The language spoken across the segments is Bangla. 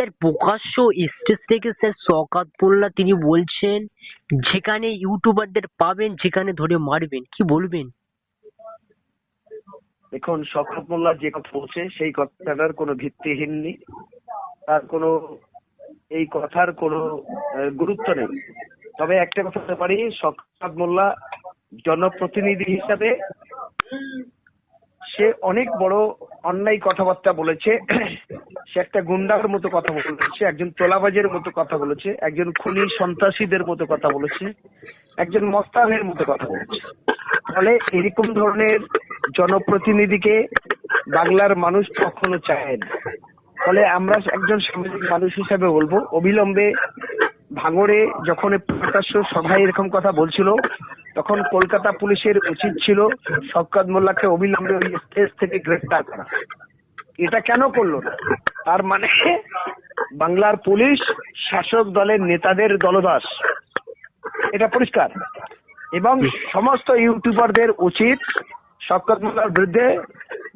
স্যার প্রকাশ্য স্টেজ থেকে স্যার শওকত মোল্লা তিনি বলছেন, যেখানে ইউটিউবারদের পাবেন, যেখানে ধরে মারবেন। কি বলবেন? দেখুন শওকত মোল্লা যে কথা বলছে, সেই কথাটার কোনো ভিত্তিহীন নেই। তার কোনো, এই কথার কোনো গুরুত্ব নেই। তবে একটা কথা বলতে পারি শওকত মোল্লা জনপ্রতিনিধি হিসাবে সে অনেক বড় অন্যায় কথাবার্তা বলেছে। সে একটা গুন্ডার মতো কথা বলেছে একজন তোলাবাজের মতো কথা বলেছে, একজন খুনি সন্ত্রাসীদের মতো কথা বলেছে, একজন মস্তানের মতো কথা বলেছে। ফলে এরকম ধরনের জনপ্রতিনিধিকে বাংলার মানুষ কখনো চায় না। ফলে আমরা একজন সামাজিক মানুষ হিসাবে বলব, অবিলম্বে ভাঙড়ে যখন প্রকাশ্য সভায় এরকম কথা বলছিল, তখন কলকাতা পুলিশের উচিত ছিল শওকত মোল্লাকে অবিলম্বে ওই স্টেজ থেকে গ্রেফতার করা। এটা কেন করল না? তার মানে বাংলার পুলিশ শাসক দলের নেতাদের দলদাস। এটা পরিষ্কার। এবং সমস্ত ইউটিউবারদের উচিত শওকত মোল্লার বিরুদ্ধে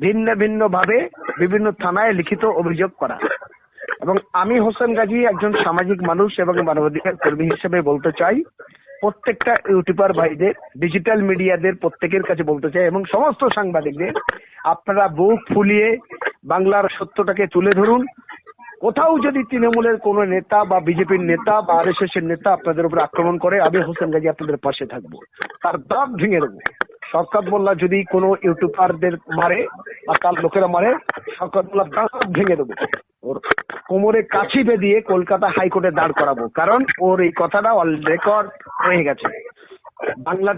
ভিন্ন ভিন্ন ভাবে বিভিন্ন থানায় লিখিত অভিযোগ করা। এবং আমি হোসেন গাজী একজন সামাজিক মানুষ এবং মানবাধিকার কর্মী হিসেবে বলতে চাই প্রত্যেকটা ইউটিউবার ভাইদের ডিজিটাল মিডিয়াদের প্রত্যেকের কাছে বলতে চাই এবং সমস্ত সাংবাদিকদের আপনারা বুক ফুলিয়ে বাংলার সত্যটাকে তুলে ধরুন। কোথাও যদি তৃণমূলের কোনো নেতা বা বিজেপির নেতা বা আর নেতা আপনাদের উপর আক্রমণ করে, আমি হোসেন গাজী আপনাদের পাশে থাকব। তার দাঁত ভেঙে দেবো। শওকত মোল্লা যদি কোনো ইউটিউবারদের মারে বা তার লোকেরা মারে, শওকত মোল্লা দাঁত ভেঙে দেবো। ওর কোমরে কাছি বেঁধিয়ে কলকাতা হাইকোর্টে দাঁড় করাবো। কারণ ওর এই কথাটা অল রেকর্ড হয়ে গেছে। বাংলা